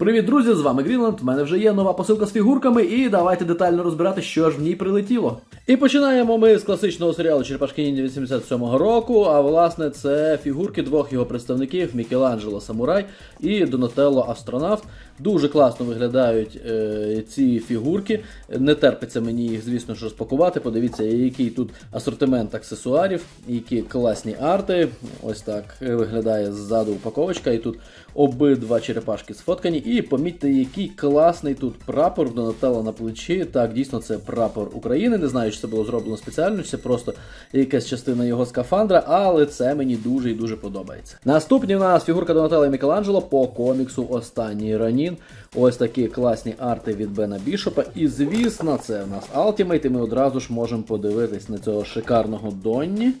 Привіт, друзі! З вами Грінланд. У мене вже є нова посилка з фігурками, і давайте детально розбирати, що ж в ній прилетіло. І починаємо ми з класичного серіалу Черепашки Ніндзя 87-го року. А власне, це фігурки двох його представників: Мікеланджело Самурай і Донателло Астронавт. Дуже класно виглядають е, ці фігурки. Не терпиться мені їх, звісно ж, розпакувати. Подивіться, який тут асортимент аксесуарів, які класні арти. Ось так виглядає ззаду упаковочка, і тут обидва черепашки сфоткані. І помітьте, який класний тут прапор в Донателло на плечі. Так, дійсно, це прапор України. Не знаю, чи це було зроблено спеціально, чи це просто якась частина його скафандра, але це мені дуже і дуже подобається. Наступні у нас фігурка Донателло і Мікеланджело по коміксу Останній Ранін. Ось такі класні арти від Бена Бішопа. І звісно, це в нас Ultimate, і ми одразу ж можемо подивитись на цього шикарного Донні.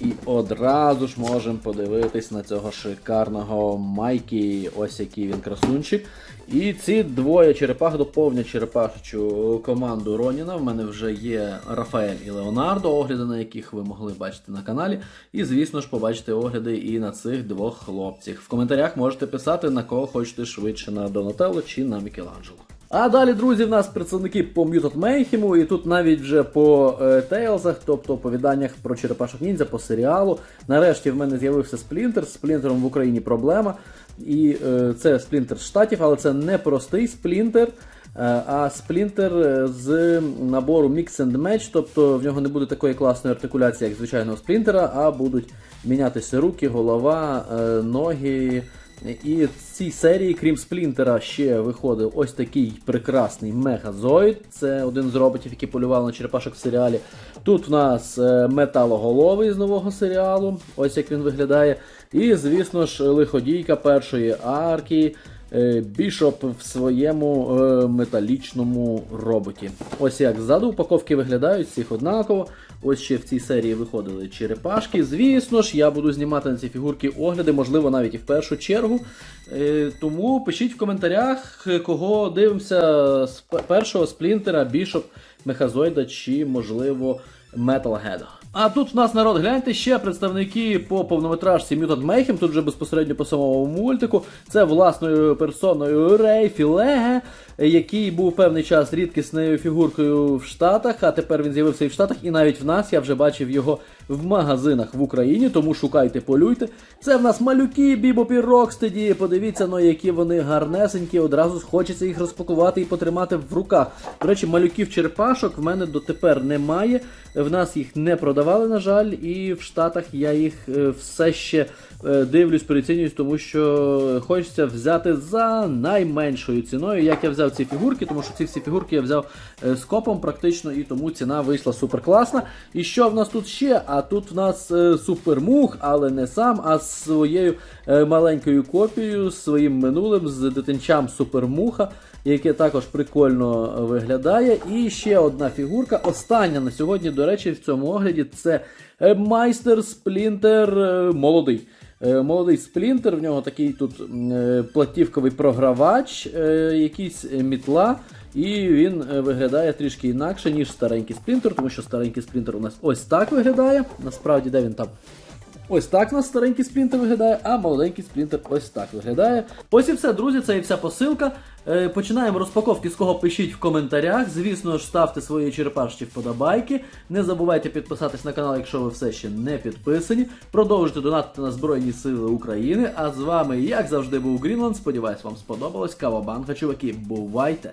І одразу ж можемо подивитись на цього шикарного Майкі, ось який він красунчик. І ці двоє черепах доповнять черепашечу команду Роніна. В мене вже є Рафаель і Леонардо, огляди на яких ви могли бачити на каналі. І, звісно ж, побачите огляди і на цих двох хлопців. В коментарях можете писати, на кого хочете швидше на Донателло чи на Мікеланджело. А далі, друзі, в нас представники по Mutant Mayhem, і тут навіть вже по е, Тейлзах, тобто оповіданнях про черепашок ніндзя, по серіалу. Нарешті в мене з'явився сплінтер. З сплінтером в Україні проблема. І е, це сплінтер з штатів, але це не простий сплінтер. е, А сплінтер е, з набору Mix and Match, тобто в нього не буде такої класної артикуляції, як звичайного сплінтера, а будуть мінятися руки, голова, е, ноги. І в цій серії, крім Сплінтера, ще виходив ось такий прекрасний Мегазоїд. Це один з роботів, які полювали на черепашок в серіалі. Тут в нас е, металоголовий з нового серіалу, ось як він виглядає. І, звісно ж, лиходійка першої арки. Е, Бішоп в своєму е, металічному роботі. Ось як ззаду упаковки виглядають, всіх однаково. Ось ще в цій серії виходили черепашки. Звісно ж, я буду знімати на ці фігурки огляди, можливо, навіть і в першу чергу. Е, Тому пишіть в коментарях, кого дивимося з першого сплінтера, бішоп, мехазоїда чи, можливо, Металгеда. А тут в нас народ, гляньте ще представники по повнометражці Mutant Mayhem, тут вже безпосередньо по самому мультику. Це власною персоною Рей Філеге, який був певний час рідкісною фігуркою в Штатах, а тепер він з'явився і в Штатах, і навіть в нас я вже бачив його в магазинах в Україні, тому шукайте, полюйте. Це в нас малюки, бібопі Рокстеді. Подивіться, ну які вони гарнесенькі, одразу хочеться їх розпакувати і потримати в руках. До речі, малюків черепашок в мене дотепер немає. В нас їх не продавали, на жаль, і в Штатах я їх е, все ще е, дивлюсь, перецінююсь, тому що хочеться взяти за найменшою ціною. Як я взяв ці фігурки, тому що ці всі фігурки я взяв е, з копом практично, і тому ціна вийшла супер класна. І що в нас тут ще? А тут в нас е, супермух, але не сам, а з своєю е, маленькою копією, своїм минулим, з дитинчам супермуха. Яке також прикольно е, виглядає. І ще одна фігурка. Остання на сьогодні, до речі, в цьому огляді це майстер Сплінтер молодий. Е, Молодий сплінтер, в нього такий тут е, платівковий програвач, е, якийсь мітла. І він виглядає трішки інакше, ніж старенький сплінтер, тому що старенький сплінтер у нас ось так виглядає. Насправді, де він там? Ось так у нас старенький сплінтер виглядає, а молоденький сплінтер ось так виглядає. Ось і все, друзі, це і вся посилка. Е, починаємо розпаковки, з кого пишіть в коментарях. Звісно ж, ставте свої черепашці вподобайки. Не забувайте підписатись на канал, якщо ви все ще не підписані. Продовжуйте донатити на Збройні Сили України. А з вами, як завжди, був Грінланд. Сподіваюсь, вам сподобалось. Кавабанга, чуваки, бувайте!